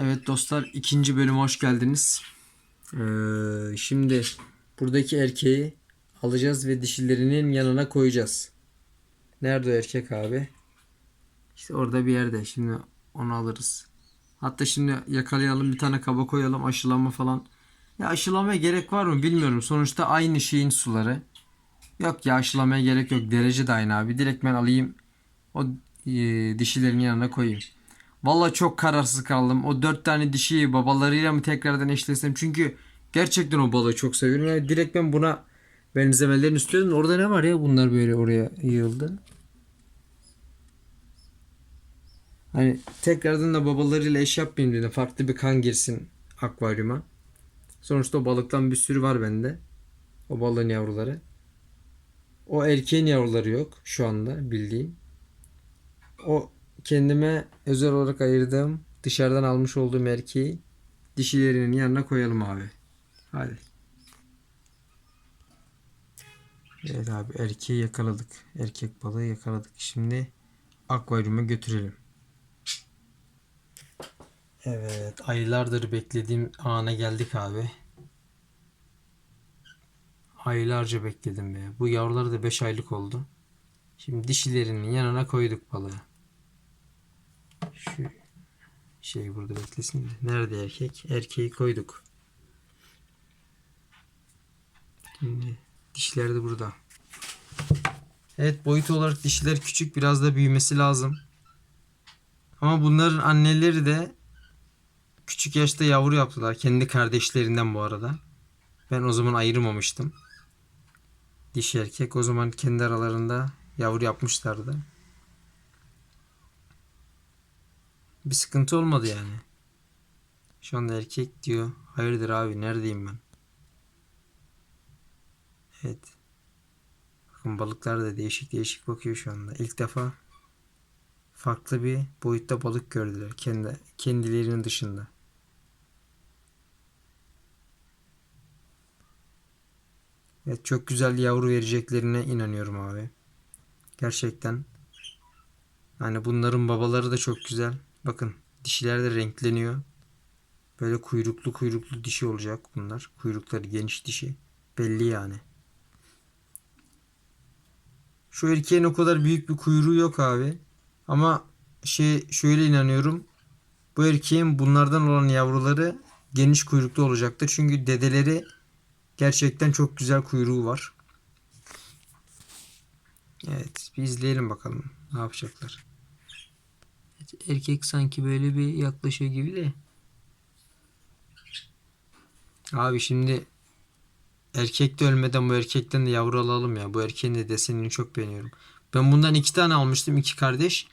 Evet dostlar ikinci bölüme hoş geldiniz. Ee, şimdi buradaki erkeği alacağız ve dişilerinin yanına koyacağız. Nerede o erkek abi? İşte orada bir yerde. Şimdi onu alırız. Hatta şimdi yakalayalım bir tane kaba koyalım aşılama falan. Ya aşılamaya gerek var mı bilmiyorum. Sonuçta aynı şeyin suları. Yok ya aşılamaya gerek yok. Derece de aynı abi. Direkt ben alayım. O e, dişilerin yanına koyayım. Vallahi çok kararsız kaldım. O dört tane dişiyi babalarıyla mı tekrardan eşleşsem? Çünkü gerçekten o balığı çok seviyorum. Yani direkt ben buna benzemelerini istiyordum. Orada ne var ya bunlar böyle oraya yığıldı. Hani tekrardan da babalarıyla eş yapmayayım dedim. Farklı bir kan girsin akvaryuma. Sonuçta o balıktan bir sürü var bende. O balığın yavruları. O erkeğin yavruları yok şu anda bildiğim. O kendime özel olarak ayırdığım dışarıdan almış olduğum erkeği dişilerinin yanına koyalım abi. Hadi. Evet abi erkeği yakaladık. Erkek balığı yakaladık. Şimdi akvaryuma götürelim. Evet aylardır beklediğim ana geldik abi. Aylarca bekledim be. Bu yavruları da 5 aylık oldu. Şimdi dişilerinin yanına koyduk balığı. Şu şey burada beklesin de. Nerede erkek? Erkeği koyduk. Şimdi dişler de burada. Evet boyut olarak dişiler küçük biraz da büyümesi lazım. Ama bunların anneleri de küçük yaşta yavru yaptılar. Kendi kardeşlerinden bu arada. Ben o zaman ayırmamıştım. Dişi erkek o zaman kendi aralarında yavru yapmışlardı. Bir sıkıntı olmadı yani. Şu anda erkek diyor. Hayırdır abi neredeyim ben? Evet. Bakın balıklar da değişik değişik bakıyor şu anda. İlk defa farklı bir boyutta balık gördüler kendi kendilerinin dışında. Evet çok güzel yavru vereceklerine inanıyorum abi. Gerçekten. Yani bunların babaları da çok güzel. Bakın dişiler de renkleniyor. Böyle kuyruklu kuyruklu dişi olacak bunlar. Kuyrukları geniş dişi. Belli yani. Şu erkeğin o kadar büyük bir kuyruğu yok abi. Ama şey şöyle inanıyorum. Bu erkeğin bunlardan olan yavruları geniş kuyruklu olacaktır. Çünkü dedeleri gerçekten çok güzel kuyruğu var. Evet bir izleyelim bakalım ne yapacaklar. Erkek sanki böyle bir yaklaşıyor gibi de. Abi şimdi erkek de ölmeden bu erkekten de yavru alalım ya. Bu erkeğin de desenini çok beğeniyorum. Ben bundan iki tane almıştım. iki kardeş.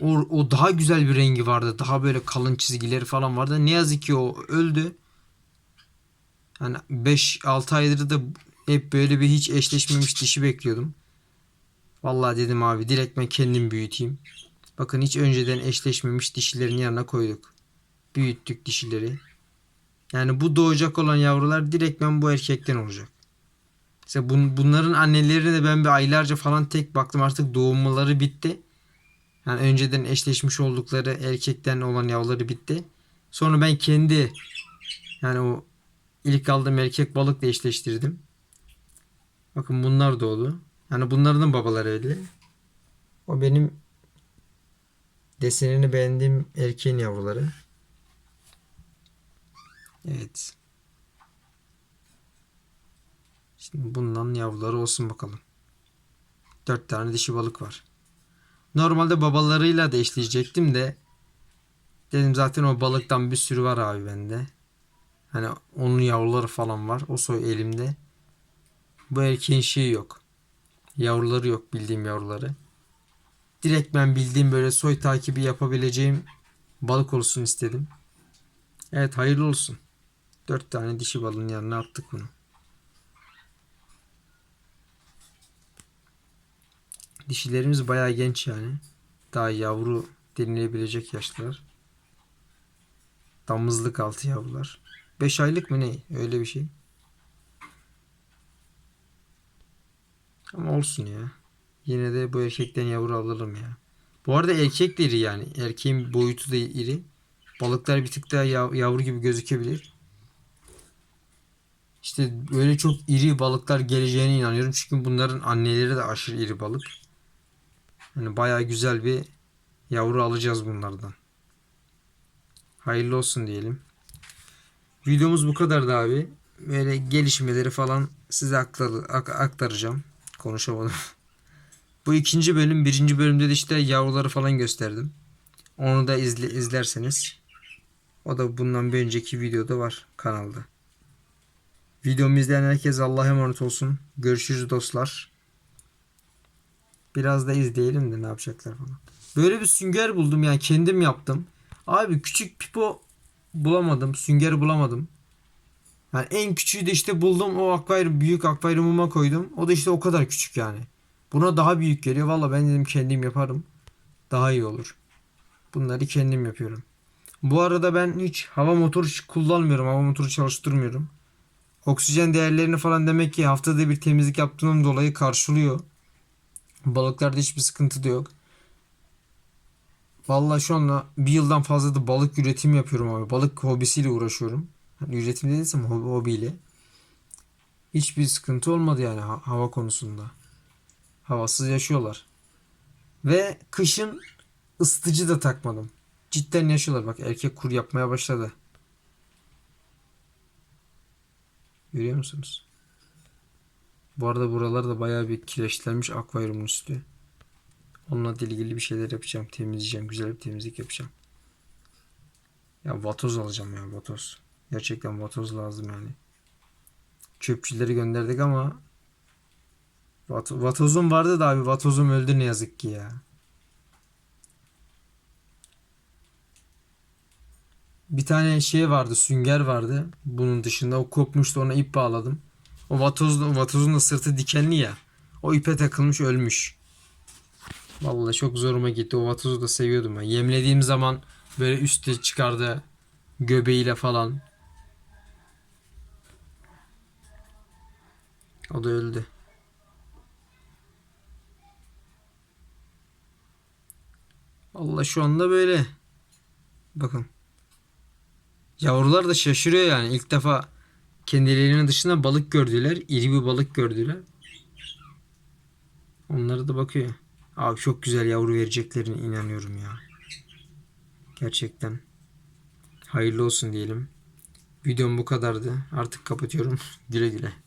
O, o daha güzel bir rengi vardı. Daha böyle kalın çizgileri falan vardı. Ne yazık ki o öldü. Yani 5-6 aydır da hep böyle bir hiç eşleşmemiş dişi bekliyordum. Vallahi dedim abi direkt ben kendim büyüteyim. Bakın hiç önceden eşleşmemiş dişilerin yanına koyduk. Büyüttük dişileri. Yani bu doğacak olan yavrular direkt ben bu erkekten olacak. İşte bun, bunların annelerine de ben bir aylarca falan tek baktım artık doğumları bitti. Yani önceden eşleşmiş oldukları erkekten olan yavruları bitti. Sonra ben kendi yani o ilk aldığım erkek balıkla eşleştirdim. Bakın bunlar doğdu. Yani bunların babaları öyle. O benim desenini beğendiğim erkeğin yavruları. Evet. Şimdi bundan yavruları olsun bakalım. Dört tane dişi balık var. Normalde babalarıyla da eşleyecektim de dedim zaten o balıktan bir sürü var abi bende. Hani onun yavruları falan var. O soy elimde. Bu erkeğin şeyi yok. Yavruları yok bildiğim yavruları. Direkt ben bildiğim böyle soy takibi yapabileceğim balık olsun istedim. Evet hayırlı olsun. Dört tane dişi balığın yanına attık bunu. Dişilerimiz bayağı genç yani. Daha yavru denilebilecek yaşlar. Damızlık altı yavrular. 5 aylık mı ne? Öyle bir şey. Ama olsun ya. Yine de bu erkekten yavru alalım ya. Bu arada erkek de iri yani. Erkeğin boyutu da iri. Balıklar bir tık daha yav- yavru gibi gözükebilir. İşte böyle çok iri balıklar geleceğine inanıyorum. Çünkü bunların anneleri de aşırı iri balık. Yani bayağı güzel bir yavru alacağız bunlardan. Hayırlı olsun diyelim. Videomuz bu kadardı abi. Böyle gelişmeleri falan size aktar- ak- aktaracağım. Konuşamadım. bu ikinci bölüm. Birinci bölümde de işte yavruları falan gösterdim. Onu da izle, izlerseniz. O da bundan bir önceki videoda var kanalda. Videomu izleyen herkes Allah'a emanet olsun. Görüşürüz dostlar. Biraz da izleyelim de ne yapacaklar falan. Böyle bir sünger buldum yani kendim yaptım. Abi küçük pipo bulamadım. Sünger bulamadım. Yani en küçüğü de işte buldum. O akvaryum büyük akvaryumuma koydum. O da işte o kadar küçük yani. Buna daha büyük geliyor. Valla ben dedim kendim yaparım. Daha iyi olur. Bunları kendim yapıyorum. Bu arada ben hiç hava motoru kullanmıyorum. Hava motoru çalıştırmıyorum. Oksijen değerlerini falan demek ki haftada bir temizlik yaptığım dolayı karşılıyor. Balıklarda hiçbir sıkıntı da yok. Vallahi şu anda bir yıldan fazla da balık üretimi yapıyorum abi. Balık hobisiyle uğraşıyorum. Hani üretim dediysem hobi, hobiyle. Hiçbir sıkıntı olmadı yani ha- hava konusunda. Havasız yaşıyorlar. Ve kışın ısıtıcı da takmadım. Cidden yaşıyorlar. Bak erkek kur yapmaya başladı. Görüyor musunuz? Bu arada buralar da bayağı bir kireçlenmiş akvaryumun üstü. Onunla ilgili bir şeyler yapacağım. Temizleyeceğim. Güzel bir temizlik yapacağım. Ya vatoz alacağım ya vatoz. Gerçekten vatoz lazım yani. Çöpçüleri gönderdik ama vat vatozum vardı da abi vatozum öldü ne yazık ki ya. Bir tane şey vardı, sünger vardı. Bunun dışında o kopmuştu ona ip bağladım. O vatoz, vatozun da sırtı dikenli ya. O ipe takılmış ölmüş. Vallahi çok zoruma gitti. O vatozu da seviyordum ben. Yemlediğim zaman böyle üstte çıkardı göbeğiyle falan. O da öldü. Vallahi şu anda böyle. Bakın. Yavrular da şaşırıyor yani. İlk defa kendilerinin dışında balık gördüler. İri bir balık gördüler. Onlara da bakıyor. Abi çok güzel yavru vereceklerine inanıyorum ya. Gerçekten. Hayırlı olsun diyelim. Videom bu kadardı. Artık kapatıyorum. Güle güle.